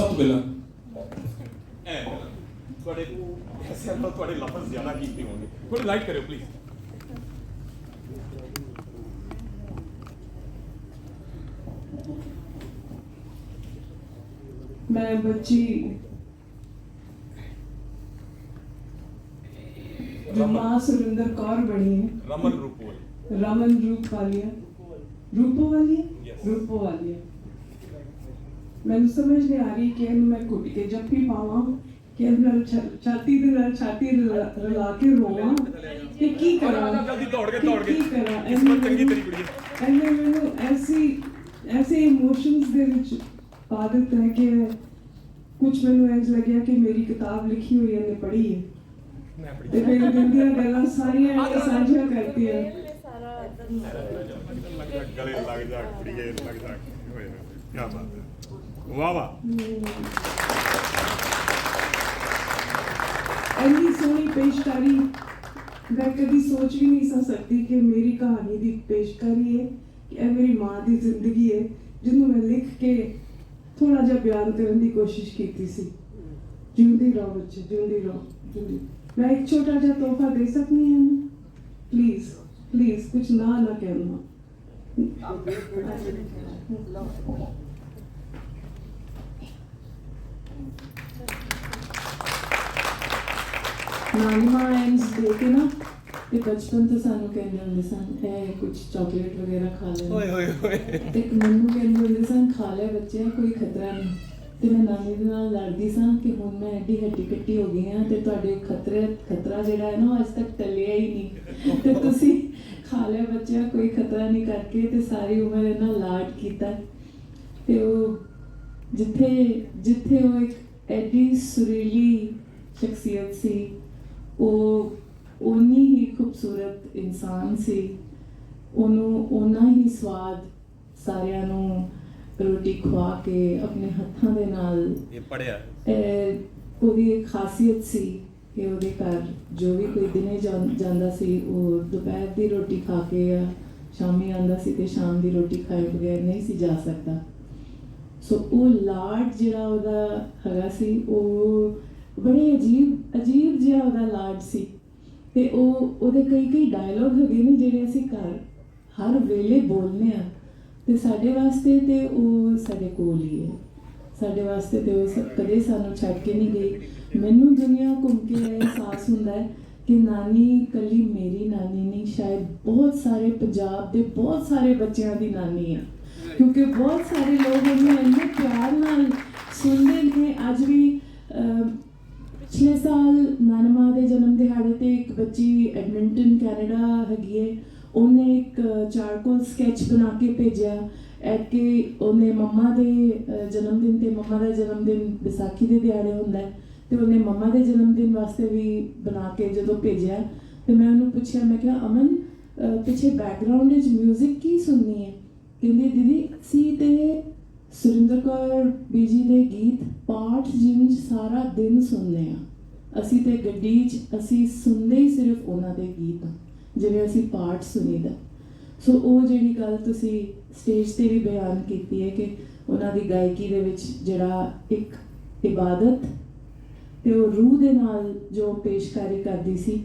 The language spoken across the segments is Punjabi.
ਸਭ ਤੋਂ ਪਹਿਲਾਂ। ਐ ਤੁਹਾਡੇ ਐਸੇ ਨਾਲ ਤੁਹਾਡੇ ਲਫ਼ਜ਼ ਜ਼ਿਆਦਾ ਕੀਤੇ ਹੋਣਗੇ। ਥੋੜੀ ਲਾਈਟ ਕਰਿਓ ਪਲੀਜ਼ ਮੈਂ ਬੱਚੀ ਜੋ ਮਾਂ ਸੁਰਿੰਦਰ ਕੌਰ ਬਣੀ ਹੈ। ਰਮਨ ਰੂਪੋਲ ਰਮਨ ਰੂਪ ਵਾਲੀਆ ਰੂਪੋ ਵਾਲੀਆ Yes. ਰੂਪੋ ਵਾਲੀਆ ਮੈਨੂੰ ਸਮਝ ਨਹੀਂ ਆ ਰਹੀ ਕਿ ਇਹਨੂੰ ਮੈਂ ਕੁੱਟ ਕੇ ਜੱਫੀ ਪਾਵਾਂ ਕਿ ਛਾ- ਛਾਤੀ ਦੇ ਨਾਲ ਛਾਤੀ ਰਲਾ ਕੇ ਰੋਵਾਂ ਕਿ ਕੀ ਕਰਾਂ ਜਲਦੀ ਦੌੜ ਕੇ ਕਿ ਦੌੜ ਕੇ। ਕੀ ਕਰਾਂ? ਇਸ ਵਾਰ ਚੰਗੀ ਤੇਰੀ ਕੁੜੀ ਹੈ ਇਹਨੇ ਮੈਨੂੰ ਐਸੀ ਐਸੇ ਇਮੋਸ਼ਨਸ ਦੇ ਵਿੱਚ ਪਾ ਦਿੱਤਾ ਹੈ ਕਿ ਕੁਝ ਮੈਨੂੰ ਇੰਝ ਲੱਗਿਆ ਕਿ ਮੇਰੀ ਕਿਤਾਬ ਲਿਖੀ ਹੋਈ ਹੈ ਇਹਨੇ ਪੜ੍ਹੀ ਹੈ। ਮੈਂ ਆਪਣੀ ਤੇ ਮੇਰੇ ਦਿਲ ਦੀਆਂ ਗੱਲਾਂ ਸਾਰੀਆਂ ਸਾਂਝੀਆਂ ਕਰਤੀਆਂ ਗਲੇ ਲੱਗ ਜਾ ਕੁੜੀਏ ਲੱਗ ਜਾ ਹੋਏ ਕੀ ਬਾਤ ਹੈ। ਵਾਹ ਵਾਹ। ਇੰਨੀ ਸੋਹਣੀ ਪੇਸ਼ਕਾਰੀ ਮੈਂ ਕਦੀ ਸੋਚ ਵੀ ਨਹੀਂ ਸੀ ਸਕਦੀ ਕਿ ਮੇਰੀ ਕਹਾਣੀ ਦੀ ਪੇਸ਼ਕਾਰੀ ਹੈ ਕਿ ਇਹ ਮੇਰੀ ਮਾਂ ਦੀ ਜ਼ਿੰਦਗੀ ਹੈ ਜਿਹਨੂੰ ਮੈਂ ਲਿਖ ਕੇ ਥੋੜਾ ਜਿਹਾ ਬਿਆਨ ਕਰਨ ਦੀ ਕੋਸ਼ਿਸ਼ ਕੀਤੀ ਸੀ। ਜਿਉਂਦੀ ਰਹੋ ਬੱਚੇ ਜਿਉਂਦੀ ਰਹੋ ਜਿਉਂਦੀ। ਮੈਂ ਇੱਕ ਛੋਟਾ ਜਿਹਾ ਤੋਹਫਾ ਦੇ ਸਕਦੀ ਹਾਂ? ਪਲੀਜ਼ ਪਲੀਜ਼ ਕੁਝ ਨਾ ਨਾ ਕਹਿਣਾ। ਨਾਨੀ ਮਾਂ ਐਂਡ ਦੇ ਕੇ ਨਾ ਤੇ ਬਚਪਨ ਤੋਂ ਸਾਨੂੰ ਕਹਿੰਦੇ ਹੁੰਦੇ ਸਨ ਇਹ ਕੁਝ ਚਾਕਲੇਟ ਵਗੈਰਾ ਖਾ ਲੈ ਓਏ ਹੋਏ ਹੋਏ ਤੇ ਮੈਨੂੰ ਕਹਿੰਦੇ ਹੁੰਦੇ ਸਨ ਖਾ ਲੈ ਬੱਚਿਆ ਕੋਈ ਖਤਰਾ ਨਹੀਂ ਤੇ ਮੈਂ ਨਾਨੀ ਦੇ ਨਾਲ ਲੜਦੀ ਸਾਂ ਕਿ ਹੁਣ ਮੈਂ ਐਡੀ ਹੱਟੀ ਕੱਟੀ ਹੋ ਗਈ ਹਾਂ ਤੇ ਤੁਹਾਡੇ ਖਤਰੇ ਖਤਰਾ ਜਿਹੜਾ ਹੈ ਨਾ ਅੱਜ ਤੱਕ ਟਲਿਆ ਹੀ ਨਹੀਂ ਤੇ ਤੁਸੀਂ ਖਾ ਲਿਆ ਬੱਚਿਆ ਕੋਈ ਖਤਰਾ ਨਹੀਂ ਕਰਕੇ ਤੇ ਸਾਰੀ ਉਮਰ ਇਹਨਾਂ ਲਾਡ ਕੀਤਾ ਤੇ ਉਹ ਜਿੱਥੇ ਜਿੱਥੇ ਉਹ ਇੱਕ ਐਡੀ ਸੁਰੀਲੀ ਸ਼ਖਸੀਅਤ ਸੀ ਉਹ ਉਨੀ ਹੀ ਖੂਬਸੂਰਤ ਇਨਸਾਨ ਸੀ। ਉਹਨੂੰ ਓਨਾ ਹੀ ਸਵਾਦ ਸਾਰਿਆਂ ਨੂੰ ਰੋਟੀ ਖਵਾ ਕੇ ਆਪਣੇ ਹੱਥਾਂ ਦੇ ਨਾਲ ਇਹ ਪੜਿਆ ਉਹਦੀ ਇੱਕ ਖਾਸੀਅਤ ਸੀ ਕਿ ਉਹਦੇ ਘਰ ਜੋ ਵੀ ਕੋਈ ਦਿਨੇ ਜਾਂਦਾ ਸੀ ਉਹ ਦੁਪਹਿਰ ਦੀ ਰੋਟੀ ਖਾ ਕੇ ਜਾਂ ਸ਼ਾਮੀ ਆਂਦਾ ਸੀ ਤੇ ਸ਼ਾਮ ਦੀ ਰੋਟੀ ਖਾਏ ਬਗੈਰ ਨਹੀਂ ਸੀ ਜਾ ਸਕਦਾ। ਸੋ ਉਹ ਲਾਡ ਜਿਹੜਾ ਉਹਦਾ ਹੈਗਾ ਸੀ ਉਹ ਬੜੇ ਅਜੀਬ ਅਜੀਬ ਜਿਹਾ ਉਹਦਾ ਲਾਡ ਸੀ। ਤੇ ਉਹ, ਉਹਦੇ ਕਈ ਕਈ ਡਾਇਲੋਗ ਹੈਗੇ ਨੇ ਜਿਹੜੇ ਅਸੀਂ ਘਰ ਹਰ ਵੇਲੇ ਬੋਲਨੇ ਆ ਤੇ ਸਾਡੇ ਵਾਸਤੇ ਤੇ ਉਹ ਸਾਡੇ ਕੋਲ ਹੀ ਹੈ। ਸਾਡੇ ਵਾਸਤੇ ਤੇ ਉਹ ਸ- ਕਦੇ ਸਾਨੂੰ ਛੱਡ ਕੇ ਨਹੀਂ ਗਈ। ਮੈਨੂੰ ਦੁਨੀਆ ਘੁੰਮ ਕੇ ਇਹ ਅਹਿਸਾਸ ਹੁੰਦਾ ਹੈ ਕਿ ਨਾਨੀ ਕੱਲੀ ਮੇਰੀ ਨਾਨੀ ਨਹੀਂ, ਸ਼ਾਇਦ ਬਹੁਤ ਸਾਰੇ ਪੰਜਾਬ ਦੇ ਬਹੁਤ ਸਾਰੇ ਬੱਚਿਆਂ ਦੀ ਨਾਨੀ ਆ। ਕਿਉਂਕਿ ਬਹੁਤ ਸਾਰੇ ਲੋਕ ਉਹਨੂੰ ਇੰਨੇ ਪਿਆਰ ਨਾਲ ਸੁਣਦੇ ਨੇ। ਅੱਜ ਵੀ ਪਿਛਲੇ ਸਾਲ ਨਾਨਮਾ ਦੇ ਜਨਮ ਦਿਹਾੜੇ ਤੇ ਇੱਕ ਬੱਚੀ ਐਡਮਿੰਟਨ, ਕੈਨੇਡਾ ਹੈਗੀ ਏ। ਉਹਨੇ ਇੱਕ ਚਾਰਕੋਲ ਸਕੈਚ ਬਣਾ ਕੇ ਭੇਜਿਆ ਐਟ ਕਿ ਉਹਨੇ ਮੰਮਾ ਦੇ ਜਨਮ ਦਿਨ ਤੇ ਮੰਮਾ ਦਾ ਜਨਮ ਦਿਨ ਵਿਸਾਖੀ ਦੇ ਦਿਹਾੜੇ ਹੁੰਦਾ ਹੈ। ਤੇ ਉਹਨੇ ਮੰਮਾ ਦੇ ਜਨਮ ਦਿਨ ਵਾਸਤੇ ਵੀ ਬਣਾ ਕੇ ਜਦੋਂ ਭੇਜਿਆ, ਤੇ ਮੈਂ ਉਹਨੂੰ ਪੁੱਛਿਆ, ਮੈਂ ਕਿਹਾ, ਅਮਨ ਪਿੱਛੇ ਬੈਕਗ੍ਰਾਉਂਡ ਵਿੱਚ 뮤직 ਕੀ ਸੁਣਨੀ ਹੈ? ਕਹਿੰਦੀ, ਦੀਦੀ ਸੀ ਤੇ ਸੁਰਿੰਦਰ ਕੌਰ ਬੀਜੀ ਦੇ ਗੀਤ ਪਾਠ ਜਿੰਜ ਸਾਰਾ ਦਿਨ ਸੁਣਦੇ ਆ। ਅਸੀਂ ਤੇ ਗੱਡੀ 'ਚ, ਅਸੀਂ ਸੁਣਦੇ ਹੀ ਸਿਰਫ ਉਹਨਾਂ ਦੇ ਗੀਤ ਆ ਜਿਵੇਂ ਅਸੀਂ ਪਾਠ ਸੁਣੀਦਾ। ਸੋ ਉਹ ਜਿਹੜੀ ਗੱਲ ਤੁਸੀਂ ਸਟੇਜ ਤੇ ਵੀ ਬਿਆਨ ਕੀਤੀ ਹੈ ਕਿ ਉਹਨਾਂ ਦੀ ਗਾਇਕੀ ਦੇ ਵਿੱਚ ਜਿਹੜਾ ਇੱਕ ਇਬਾਦਤ ਤੇ ਉਹ ਰੂਹ ਦੇ ਨਾਲ ਜੋ ਪੇਸ਼ਕਾਰੀ ਕਰਦੀ ਸੀ,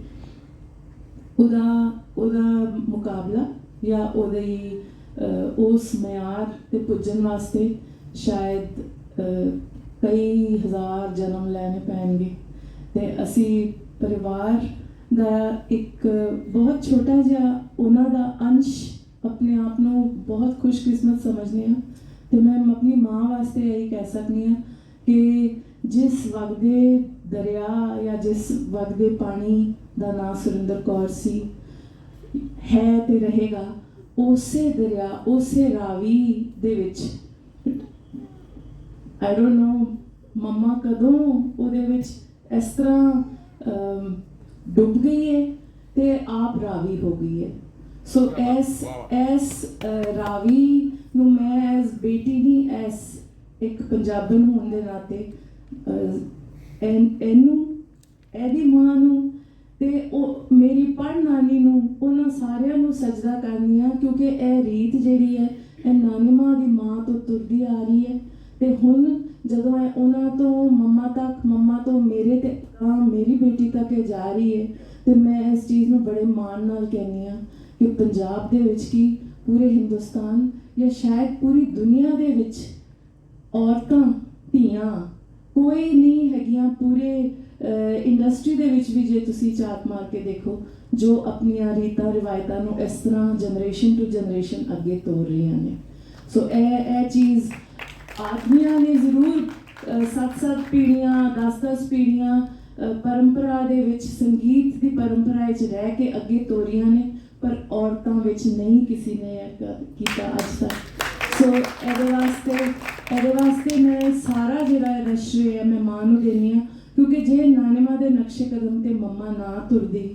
ਉਹਦਾ ਉਹਦਾ ਮੁਕਾਬਲਾ ਜਾਂ ਉਹਦੀ ਉਸ ਮਿਆਰ ਤੇ ਪੁੱਜਣ ਵਾਸਤੇ ਸ਼ਾਇਦ ਕਈ ਹਜ਼ਾਰ ਜਨਮ ਲੈਣੇ ਪੈਣਗੇ ਤੇ ਅਸੀਂ ਪਰਿਵਾਰ ਦਾ ਇੱਕ ਬਹੁਤ ਛੋਟਾ ਜਿਹਾ ਉਹਨਾਂ ਦਾ ਅੰਸ਼ ਆਪਣੇ ਆਪ ਨੂੰ ਬਹੁਤ ਖੁਸ਼ਕਿਸਮਤ ਸਮਝਦੇ ਹਾਂ ਤੇ ਮੈਂ ਆਪਣੀ ਮਾਂ ਵਾਸਤੇ ਇਹੀ ਕਹਿ ਸਕਦੀ ਹਾਂ ਕਿ ਜਿਸ ਵਗਦੇ ਦਰਿਆ ਜਾਂ ਜਿਸ ਵਗਦੇ ਪਾਣੀ ਦਾ ਨਾਂ ਸੁਰਿੰਦਰ ਕੌਰ ਸੀ ਹੈ ਤੇ ਰਹੇਗਾ ਉਸੇ ਦਰਿਆ, ਉਸੇ ਰਾਵੀ ਦੇ ਵਿੱਚ। ਆਈ ਡੋਨਟ ਨੋ ਮੰਮਾ ਕਦੋਂ ਉਹਦੇ ਵਿੱਚ ਇਸ ਤਰ੍ਹਾਂ ਡੁੱਬ ਗਈ ਹੈ ਤੇ ਆਪ ਰਾਵੀ ਹੋ ਗਈ ਹੈ ਸੋ ਐਸ ਐਸ ਰਾਵੀ ਨੂੰ ਮੈਂ ਐਸ ਬੇਟੀ ਨਹੀਂ ਐਸ ਇੱਕ ਪੰਜਾਬਣ ਹੋਣ ਦੇ ਨਾਤੇ ਇਹਨੂੰ, ਇਹਦੀ ਮਾਂ ਨੂੰ ਤੇ ਉਹ ਮੇਰੀ ਪੜ ਨਾਨੀ ਨੂੰ, ਉਹਨਾਂ ਸਾਰਿਆਂ ਨੂੰ ਸਜਦਾ ਕਰਨੀ ਆ, ਕਿਉਂਕਿ ਇਹ ਰੀਤ ਜਿਹੜੀ ਹੈ, ਇਹ ਨਾਨੀ ਦੀ ਮਾਂ ਤੋਂ ਤੁਰਦੀ ਆ ਰਹੀ ਹੈ। ਤੇ ਹੁਣ ਜਦੋਂ ਇਹ ਉਹਨਾਂ ਤੋਂ ਮੰਮਾ ਤੱਕ, ਮੰਮਾ ਤੋਂ ਮੇਰੇ ਤੇ, ਤਾਂ ਮੇਰੀ ਬੇਟੀ ਤੱਕ ਇਹ ਜਾ ਰਹੀ ਹੈ। ਤੇ ਮੈਂ ਇਸ ਚੀਜ਼ ਨੂੰ ਬੜੇ ਮਾਣ ਨਾਲ ਕਹਿੰਦੀ ਆ ਕਿ ਪੰਜਾਬ ਦੇ ਵਿੱਚ ਕੀ ਪੂਰੇ ਹਿੰਦੁਸਤਾਨ ਜਾਂ ਸ਼ਾਇਦ ਪੂਰੀ ਦੁਨੀਆ ਦੇ ਵਿੱਚ ਔਰਤਾਂ, ਧੀਆਂ ਕੋਈ ਨਹੀਂ ਹੈਗੀਆਂ ਪੂਰੇ ਇੰਡਸਟਰੀ ਦੇ ਵਿੱਚ ਵੀ ਜੇ ਤੁਸੀਂ ਝਾਤ ਮਾਰ ਕੇ ਦੇਖੋ, ਜੋ ਆਪਣੀਆਂ ਰੀਤਾਂ, ਰਿਵਾਇਤਾਂ ਨੂੰ ਇਸ ਤਰ੍ਹਾਂ ਜਨਰੇਸ਼ਨ ਟੂ ਜਨਰੇਸ਼ਨ ਅੱਗੇ ਤੋਰ ਰਹੀਆਂ ਨੇ। ਸੋ ਇਹ ਇਹ ਚੀਜ਼ ਆਦਮੀਆਂ ਨੇ ਜ਼ਰੂਰ ਸੱਤ ਸੱਤ ਪੀੜ੍ਹੀਆਂ 10 10 ਪੀੜ੍ਹੀਆਂ ਪਰੰਪਰਾ ਦੇ ਵਿੱਚ, ਸੰਗੀਤ ਦੀ ਪਰੰਪਰਾ ਵਿੱਚ ਰਹਿ ਕੇ ਅੱਗੇ ਤੋਰੀਆਂ ਨੇ, ਪਰ ਔਰਤਾਂ ਵਿੱਚ ਨਹੀਂ ਕਿਸੇ ਨੇ ਇਹ ਕੀਤਾ ਅੱਜ ਤੱਕ। ਸੋ ਇਹਦੇ ਵਾਸਤੇ ਇਹਦੇ ਵਾਸਤੇ ਮੈਂ ਸਾਰਾ ਜਿਹੜਾ ਇਹਦਾ ਹੈ ਮੈਂ ਮਾਂ ਨੂੰ ਦੇਣੀ ਆ ਕਿਉਂਕਿ ਜੇ ਨਾਨੇਮਾ ਦੇ ਨਕਸ਼ੇ ਕਦਮ ਤੇ ਮੰਮਾ ਨਾ ਤੁਰਦੀ,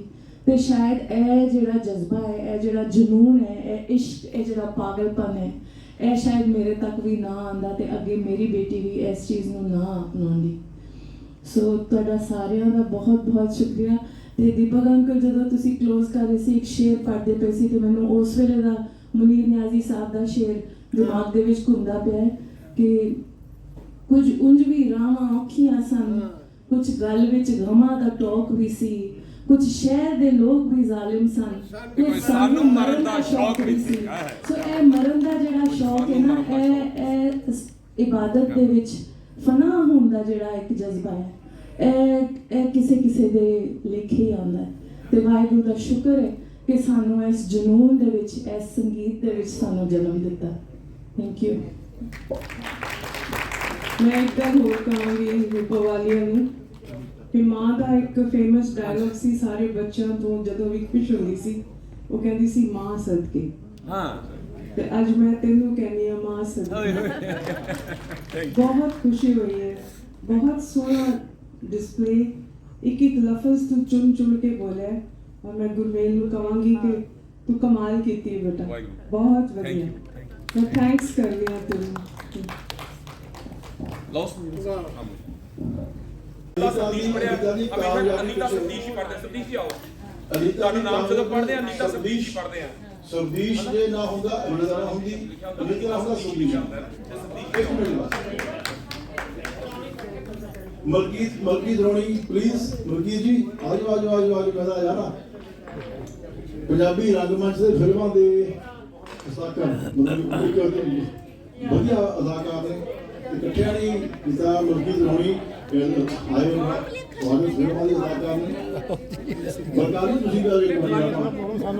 ਤੇ ਸ਼ਾਇਦ ਇਹ ਜਿਹੜਾ ਜਜ਼ਬਾ ਹੈ, ਇਹ ਜਿਹੜਾ ਜਨੂਨ ਹੈ, ਇਹ ਇਸ਼ਕ, ਇਹ ਜਿਹੜਾ ਪਾਗਲਪਨ ਹੈ, ਇਹ ਸ਼ਾਇਦ ਮੇਰੇ ਤੱਕ ਵੀ ਨਾ ਆਂਦਾ ਤੇ ਅੱਗੇ ਮੇਰੀ ਬੇਟੀ ਵੀ ਇਸ ਚੀਜ਼ ਨੂੰ ਨਾ ਅਪਣਾਉਂਦੀ। ਸੋ ਤੁਹਾਡਾ ਸਾਰਿਆਂ ਦਾ ਬਹੁਤ ਬਹੁਤ ਸ਼ੁਕਰੀਆ। ਤੇ ਦੀਪਕ ਅੰਕਲ, ਜਦੋਂ ਤੁਸੀਂ ক্লোਜ਼ ਕਰ ਰਹੇ ਸੀ, ਇੱਕ ਸ਼ੇਰ ਪੜ੍ਹਦੇ ਪਏ ਸੀ, ਤੇ ਮੈਨੂੰ ਉਸ ਵੇਲੇ ਦਾ ਮੁਨੀਰ ਨਿਆਜ਼ੀ ਸਾਹਿਬ ਦਾ ਸ਼ੇਰ ਦਿਮਾਗ ਦੇ ਵਿੱਚ ਘੁੰਮਦਾ ਪਿਆ ਹੈ ਕਿ ਕੁਝ ਉਂਝ ਵੀ ਰਾਵਾਂ ਔਖੀਆਂ ਸਨ। ਕੁਝ ਗੱਲ ਵਿੱਚ ਗਮਾਂ ਦਾ ਟੋਕ ਵੀ ਸੀ। ਕੁਝ ਸ਼ਹਿਰ ਦੇ ਲੋਕ ਵੀ ਜ਼ਾਲਿਮ ਸਨ। ਤੇ ਸਾਨੂੰ ਮਰਨ ਦਾ ਸ਼ੌਕ ਵੀ ਸੀ। ਸੋ। ਇਹ ਮਰਨ ਦਾ ਜਿਹੜਾ ਸ਼ੌਕ ਹੈ ਨਾ ਇਹ ਇਹ ਇਬਾਦਤ ਦੇ ਵਿੱਚ ਫਨਾ ਹੋਣ ਦਾ ਜਿਹੜਾ ਇੱਕ ਜਜ਼ਬਾ ਹੈ। ਇਹ ਇਹ ਕਿਸੇ ਕਿਸੇ ਦੇ ਲੇਖੇ ਆਉਂਦਾ ਹੈ। ਤੇ ਵਾਹਿਗੁਰੂ ਦਾ ਸ਼ੁਕਰ ਹੈ ਕਿ ਸਾਨੂੰ ਇਸ ਜਨੂਨ ਦੇ ਵਿੱਚ ਇਸ ਸੰਗੀਤ ਦੇ ਵਿੱਚ ਸਾਨੂੰ ਜਨਮ ਦਿੱਤਾ। ਥੈਂਕ ਯੂ ਮੈਂ ਇੱਕ ਗੱਲ ਹੋਰ ਕਹਾਂਗੀ ਰੂਪਾ ਵਾਲੀਆਂ ਨੂੰ ਕਿ ਮਾਂ ਦਾ ਇੱਕ ਫੇਮਸ ਡਾਇਲੌਗ ਸੀ ਸਾਰੇ ਬੱਚਿਆਂ ਤੋਂ ਜਦੋਂ ਵੀ ਖੁਸ਼ ਹੁੰਦੀ ਸੀ ਉਹ ਕਹਿੰਦੀ ਸੀ ਮਾਂ ਸਦਕੇ। ਹਾਂ। ਤੇ ਅੱਜ ਮੈਂ ਤੈਨੂੰ ਕਹਿੰਦੀ ਆ ਮਾਂ ਸਦਕੇ। ਬਹੁਤ ਖੁਸ਼ੀ ਹੋਈ ਹੈ ਬਹੁਤ ਸੋਹਣਾ ਡਿਸਪਲੇ ਇੱਕ ਇੱਕ ਲਫ਼ਜ਼ ਤੂੰ ਚੁਣ ਚੁਣ ਕੇ ਬੋਲਿਆ। ਔਰ ਮੈਂ ਗੁਰਮੇਲ ਨੂੰ ਕਹਾਂਗੀ ਕਿ ਤੂੰ ਕਮਾਲ ਕੀਤੀ ਬੇਟਾ। ਬਹੁਤ ਵਧੀਆ। ਮੈਂ ਥੈਂਕਸ ਕਰਦੀ ਹਾਂ ਤੈਨੂੰ ਲੌਸ ਅਨੀਤਾ ਸਤੀਸ਼ ਦੀ ਪੜਿਆ ਅਨੀਤਾ ਦੀ ਅਨੀਤਾ ਕਾਮਯਾਬੀ ਅਨੀਤਾ ਪਿੱਛੇ- ਸਤੀਸ਼ ਹੀ ਪੜਦੇ ਸਤੀਸ਼ ਜੀ ਆਓ। ਅਨੀਤਾ ਤੁਹਾਨੂੰ ਦੀ ਨਾਮ ਜਦੋਂ ਕਾਮਯਾਬੀ- ਪੜਦੇ ਆ ਅਨੀਤਾ ਸਤੀਸ਼ ਹੀ ਪੜਦੇ ਆ। ਸਰਦੀਸ਼ ਜੇ ਨਾ ਹੁੰਦਾ ਅਨੀਤਾ ਨਾ ਹੁੰਦੀ ਅਨੀਤਾ ਨਾ ਹੁੰਦਾ ਸਰਦੀਸ਼ ਇੱਕ ਮਿੰਟ ਬਸ। ਮਲਕੀਤ ਮਲਕੀਤ ਰੋਣੀ ਪਲੀਜ਼ ਮਲਕੀਤ ਜੀ ਆਜੋ ਆਜੋ ਆਜੋ ਆਜੋ ਮੈਂ ਤਾਂ ਆ ਜਾਣਾ ਪੰਜਾਬੀ ਰੰਗਮੰਚ ਦੇ ਫਿਲਮਾਂ ਦੇ ਸਤਾਕਰ ਮਤਲਬ ਇੱਕ ਵਧੀਆ ਅਦਾਕਾਰ ਨੇ। ਇਕੱਠਿਆਂ ਨੇ ਜਿੱਦਾਂ ਮਲਕੀਤ ਰੋਣੀ ਆਏ ਹੋਏ ਨੇ। ਤੁਹਾਡੇ ਅਦਾਕਾਰ ਨੇ। ਬਰਕਾਰੀ ਤੁਸੀਂ ਗੱਲ ਇੱਕ ਵਾਰੀ ਆਪਾਂ।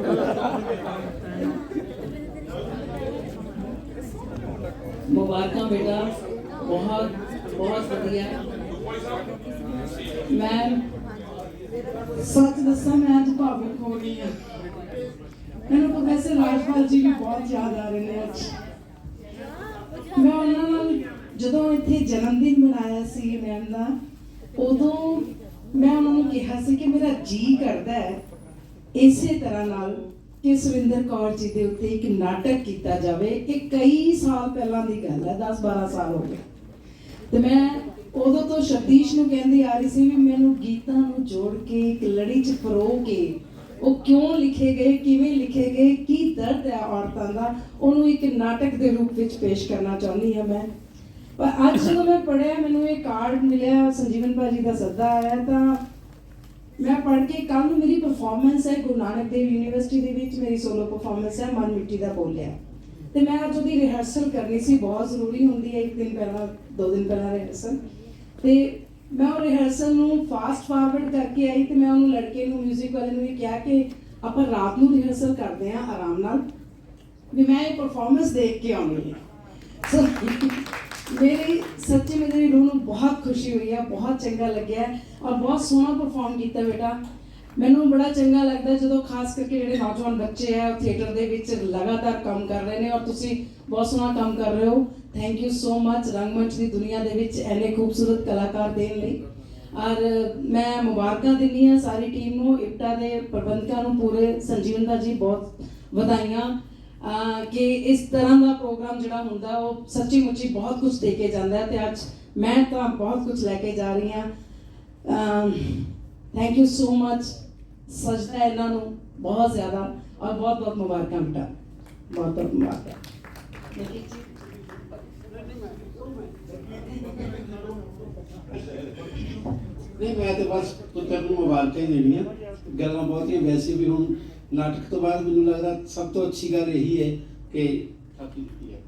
ਮੁਬਾਰਕਾਂ ਬੇਟਾ। ਬਹੁਤ ਬਹੁਤ ਵਧੀਆ। ਮੈਂ ਸੱਚ ਦੱਸਾਂ, ਮੈਂ ਅੱਜ ਭਾਵੁਕ ਹੋ ਗਈ ਹਾਂ। ਮੈਨੂੰ ਪ੍ਰੋਫੈਸਰ ਰਾਜਪਾਲ ਜੀ ਵੀ ਬਹੁਤ ਯਾਦ ਆ ਰਹੇ ਨੇ ਅੱਜ। ਮੈਂ ਉਹਨਾਂ ਨਾਲ ਜਦੋਂ ਇੱਥੇ ਜਨਮ ਦਿਨ ਮਨਾਇਆ ਸੀ ਮੈਮ ਦਾ, ਉਦੋਂ ਮੈਂ ਉਹਨਾਂ ਨੂੰ ਕਿਹਾ ਸੀ ਕਿ ਮੇਰਾ ਜੀ ਕਰਦਾ ਹੈ ਇਸੇ ਤਰ੍ਹਾਂ ਨਾਲ ਕਿ ਸੁਰਿੰਦਰ ਕੌਰ ਜੀ ਦੇ ਉੱਤੇ ਇੱਕ ਨਾਟਕ ਕੀਤਾ ਜਾਵੇ, ਇਹ ਕਈ ਸਾਲ ਪਹਿਲਾਂ ਦੀ ਗੱਲ ਹੈ 10 12 ਸਾਲ ਹੋ ਗਏ। ਤੇ ਮੈਂ ਉਦੋਂ ਤੋਂ ਸ਼ਤੀਸ਼ ਨੂੰ ਕਹਿੰਦੀ ਆ ਰਹੀ ਸੀ ਵੀ ਮੈਨੂੰ ਗੀਤਾਂ ਨੂੰ ਜੋੜ ਕੇ, ਇੱਕ ਲੜੀ 'ਚ ਪਰੋ ਕੇ ਉਹ ਕਿਉਂ ਲਿਖੇ ਗਏ, ਕਿਵੇਂ ਲਿਖੇ ਗਏ, ਕੀ ਦਰਦ ਹੈ ਔਰਤਾਂ ਦਾ, ਉਹਨੂੰ ਇੱਕ ਨਾਟਕ ਦੇ ਰੂਪ ਵਿੱਚ ਪੇਸ਼ ਕਰਨਾ ਚਾਹੁੰਦੀ ਹਾਂ ਮੈਂ। ਪਰ ਅੱਜ ਜਦੋਂ ਮੈਂ ਪੜਿਆ ਮੈਨੂੰ ਇਹ ਕਾਰਡ ਮਿਲਿਆ, ਸੰਜੀਵਨ ਭਾਜੀ ਦਾ ਸੱਦਾ ਆਇਆ ਤਾਂ ਮੈਂ ਪੜ੍ਹ ਕੇ ਕੱਲ ਨੂੰ ਮੇਰੀ ਪਰਫਾਰਮੈਂਸ ਹੈ ਗੁਰੂ ਨਾਨਕ ਦੇਵ ਯੂਨੀਵਰਸਿਟੀ ਦੇ ਵਿੱਚ, ਮੇਰੀ ਸੋਲੋ ਪਰਫਾਰਮੈਂਸ ਹੈ, ਮਨ ਮਿੱਟੀ ਦਾ ਬੋਲਿਆ ਤੇ ਮੈਂ ਅੱਜ ਉਹਦੀ ਰਿਹਰਸਲ ਕਰਨੀ ਸੀ, ਬਹੁਤ ਜ਼ਰੂਰੀ ਹੁੰਦੀ ਹੈ, ਇੱਕ ਦਿਨ ਪਹਿਲਾਂ, ਦੋ ਦਿਨ ਪਹਿਲਾਂ ਰਿਹਰਸਲ ਤੇ ਮੈਂ ਉਹ ਰਿਹਰਸਲ ਨੂੰ ਫਾਸਟ ਫਾਰਵਰਡ ਕਰਕੇ ਆਈ ਤੇ ਮੈਂ ਉਹਨੂੰ ਲੜਕੇ ਨੂੰ 뮤직 ਵਾਲੇ ਨੂੰ ਵੀ ਕਿਹਾ ਕਿ ਆਪਾਂ ਰਾਤ ਨੂੰ ਰਿਹਰਸਲ ਕਰਦੇ ਹਾਂ ਆਰਾਮ ਨਾਲ। ਵੀ ਮੈਂ ਇਹ ਪਰਫਾਰਮੈਂਸ ਦੇਖ ਕੇ ਆਉਣੀ ਹੈ। ਸੋ ਮੇਰੀ, ਸੱਚੀ ਮੇਰੀ ਰੂਹ ਨੂੰ ਬਹੁਤ ਖੁਸ਼ੀ ਹੋਈ ਹੈ ਬਹੁਤ ਚੰਗਾ ਲੱਗਿਆ ਔਰ ਬਹੁਤ ਸੋਹਣਾ ਪਰਫਾਰਮ ਕੀਤਾ ਬੇਟਾ। ਮੈਨੂੰ ਬੜਾ ਚੰਗਾ ਲੱਗਦਾ ਜਦੋਂ ਖਾਸ ਕਰਕੇ ਜਿਹੜੇ ਨੌਜਵਾਨ ਬੱਚੇ ਆ ਥੀਏਟਰ ਦੇ ਵਿੱਚ ਲਗਾਤਾਰ ਕੰਮ ਕਰ ਰਹੇ ਨੇ ਔਰ ਤੁਸੀਂ ਬਹੁਤ ਸੋਹਣਾ ਕੰਮ ਕਰ ਰਹੇ ਹੋ। ਥੈਂਕ ਯੂ ਸੋ ਮਚ ਰੰਗਮੰਚ ਦੀ ਦੁਨੀਆ ਦੇ ਵਿੱਚ ਐਨੇ ਖੂਬਸੂਰਤ ਕਲਾਕਾਰ ਦੇਣ ਲਈ। ਔਰ ਮੈਂ ਮੁਬਾਰਕਾਂ ਦਿੰਦੀ ਹਾਂ ਸਾਰੀ ਟੀਮ ਨੂੰ, ਇਪਟਾ ਦੇ ਪ੍ਰਬੰਧਕਾਂ ਨੂੰ, ਪੂਰੇ ਸੰਜੀਵਨ ਦਾ ਜੀ ਬਹੁਤ ਵਧਾਈਆਂ। ਕਿ ਇਸ ਤਰ੍ਹਾਂ ਦਾ ਪ੍ਰੋਗਰਾਮ ਜਿਹੜਾ ਹੁੰਦਾ, ਉਹ ਸੱਚੀ ਮੁੱਚੀ ਬਹੁਤ ਕੁਝ ਦੇ ਕੇ ਜਾਂਦਾ ਹੈ ਤੇ ਅੱਜ ਮੈਂ ਤਾਂ ਬਹੁਤ ਕੁਝ ਲੈ ਕੇ ਜਾ ਰਹੀ ਹਾਂ। ਥੈਂਕ ਯੂ ਸੋ ਮੱਚ ਸਜਦਾ ਇਹਨਾਂ ਨੂੰ ਬਹੁਤ ਜ਼ਿਆਦਾ। ਔਰ ਬਹੁਤ ਬਹੁਤ ਮੁਬਾਰਕਾਂ, ਬੇਟਾ। ਬਹੁਤ ਬਹੁਤ ਮੁਬਾਰਕਾਂ ਨਹੀਂ ਮੈਂ ਤੇ ਬਸ ਪੁੱਤਰ ਨੂੰ ਮੁਬਾਰਕਾਂ ਹੀ ਦੇਣੀਆਂ। ਗੱਲਾਂ ਬਹੁਤੀਆਂ ਵੈਸੇ ਵੀ ਹੁਣ ਨਾਟਕ ਤੋਂ ਬਾਅਦ ਮੈਨੂੰ ਲੱਗਦਾ ਸਭ ਤੋਂ ਅੱਛੀ ਗੱਲ ਇਹੀ ਹੈ ਕਿ ਕਾਫੀ ਦਿੱਤੀ ਹੈ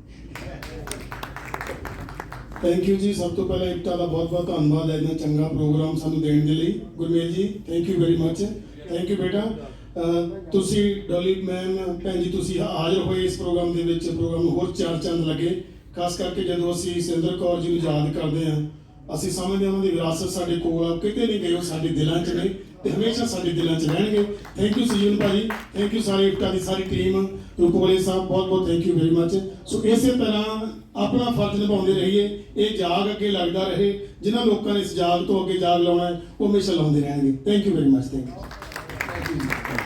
ਥੈਂਕ ਯੂ ਜੀ ਸਭ ਤੋਂ ਪਹਿਲਾਂ ਇਕਤਾ ਦਾ ਬਹੁਤ ਬਹੁਤ ਧੰਨਵਾਦ ਹੈ ਇੰਨਾ ਚੰਗਾ ਪ੍ਰੋਗਰਾਮ ਸਾਨੂੰ ਦੇਣ ਦੇ ਲਈ। Gurmel ji thank you very much thank you ਬੇਟਾ। ਤੁਸੀਂ ਡੋਲੀ ਮੈਮ ਭੈਣ ਜੀ ਤੁਸੀਂ ਹਾਜ਼ਰ ਹੋਏ ਇਸ ਪ੍ਰੋਗਰਾਮ ਦੇ ਵਿੱਚ। ਪ੍ਰੋਗਰਾਮ ਨੂੰ ਹੋਰ ਚਾਰ ਚੰਦ ਲੱਗੇ। ਖਾਸ ਕਰਕੇ ਜਦੋਂ ਅਸੀਂ ਸਿੰਦਰ ਕੌਰ ਜੀ ਨੂੰ ਯਾਦ ਕਰਦੇ ਹਾਂ ਅਸੀਂ ਸਮਝਦੇ ਹਾਂ ਉਹਨਾਂ ਦੀ ਵਿਰਾਸਤ ਸਾਡੇ ਕੋਲ ਆ, ਕਿਤੇ ਨਹੀਂ ਗਏ ਉਹ ਸਾਡੇ ਦਿਲਾਂ 'ਚ ਨੇ ਤੇ ਹਮੇਸ਼ਾ ਸਾਡੇ ਦਿਲਾਂ 'ਚ ਰਹਿਣਗੇ। ਥੈਂਕ ਯੂ ਸਜੀਨ ਭਾਜੀ। ਥੈਂਕ ਯੂ ਸਾਰੇ ਇਕਤਾ ਦੀ ਸਾਰੀ ਟੀਮ ਰੂਪੋਲੇ ਸਾਹਿਬ, ਬਹੁਤ ਬਹੁਤ thank you very much so ਇਸੇ ਤਰ੍ਹਾਂ ਆਪਣਾ ਫਰਜ਼ ਨਿਭਾਉਂਦੇ ਰਹੀਏ, ਇਹ ਜਾਗ ਅੱਗੇ ਲੱਗਦਾ ਰਹੇ, ਜਿਨ੍ਹਾਂ ਲੋਕਾਂ ਨੇ ਇਸ ਜਾਗ ਤੋਂ ਅੱਗੇ ਜਾਗ ਲਾਉਣਾ ਹੈ, ਉਹ ਹਮੇਸ਼ਾ ਲਾਉਂਦੇ ਰਹਿਣਗੇ। Thank you very much thank you